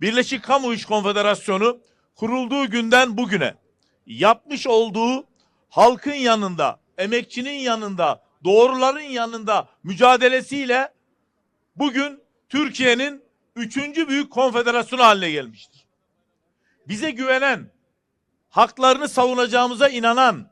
Birleşik Kamu İş Konfederasyonu kurulduğu günden bugüne yapmış olduğu halkın yanında, emekçinin yanında, doğruların yanında mücadelesiyle bugün Türkiye'nin üçüncü büyük konfederasyonu haline gelmiştir. Bize güvenen, haklarını savunacağımıza inanan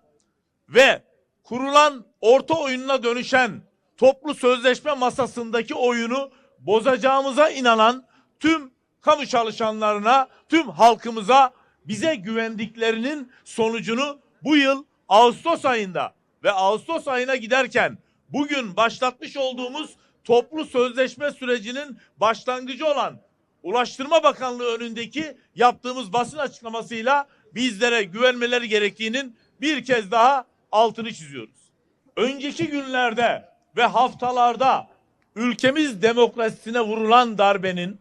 ve kurulan orta oyununa dönüşen toplu sözleşme masasındaki oyunu bozacağımıza inanan tüm kamu çalışanlarına, tüm halkımıza bize güvendiklerinin sonucunu bu yıl Ağustos ayında ve Ağustos ayına giderken bugün başlatmış olduğumuz toplu sözleşme sürecinin başlangıcı olan Ulaştırma Bakanlığı önündeki yaptığımız basın açıklamasıyla bizlere güvenmeleri gerektiğinin bir kez daha altını çiziyoruz. Önceki günlerde ve haftalarda ülkemiz demokrasisine vurulan darbenin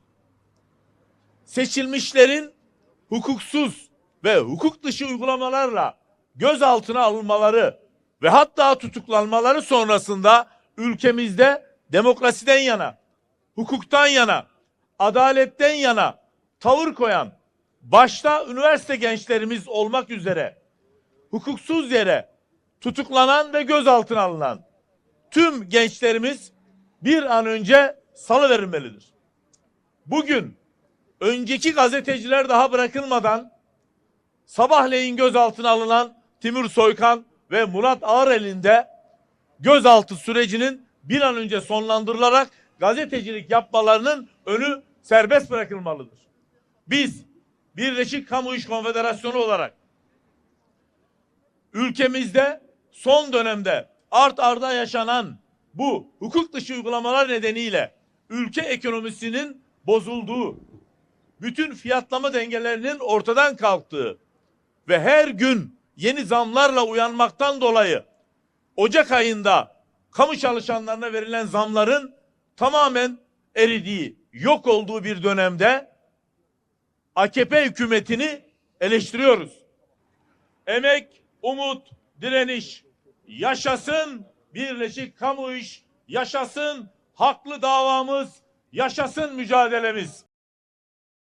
seçilmişlerin hukuksuz ve hukuk dışı uygulamalarla gözaltına alınmaları ve hatta tutuklanmaları sonrasında ülkemizde demokrasiden yana, hukuktan yana, adaletten yana tavır koyan başta üniversite gençlerimiz olmak üzere hukuksuz yere tutuklanan ve gözaltına alınan tüm gençlerimiz bir an önce salıverilmelidir. Bugün önceki gazeteciler daha bırakılmadan sabahleyin gözaltına alınan Timur Soykan ve Murat Ağrel'in de gözaltı sürecinin bir an önce sonlandırılarak gazetecilik yapmalarının önü serbest bırakılmalıdır. Biz Birleşik Kamu İş Konfederasyonu olarak ülkemizde son dönemde art arda yaşanan bu hukuk dışı uygulamalar nedeniyle ülke ekonomisinin bozulduğu, bütün fiyatlama dengelerinin ortadan kalktığı ve her gün yeni zamlarla uyanmaktan dolayı Ocak ayında kamu çalışanlarına verilen zamların tamamen eridiği, yok olduğu bir dönemde AKP hükümetini eleştiriyoruz. Emek, umut, direniş. Yaşasın Birleşik Kamu İş, yaşasın haklı davamız, yaşasın mücadelemiz.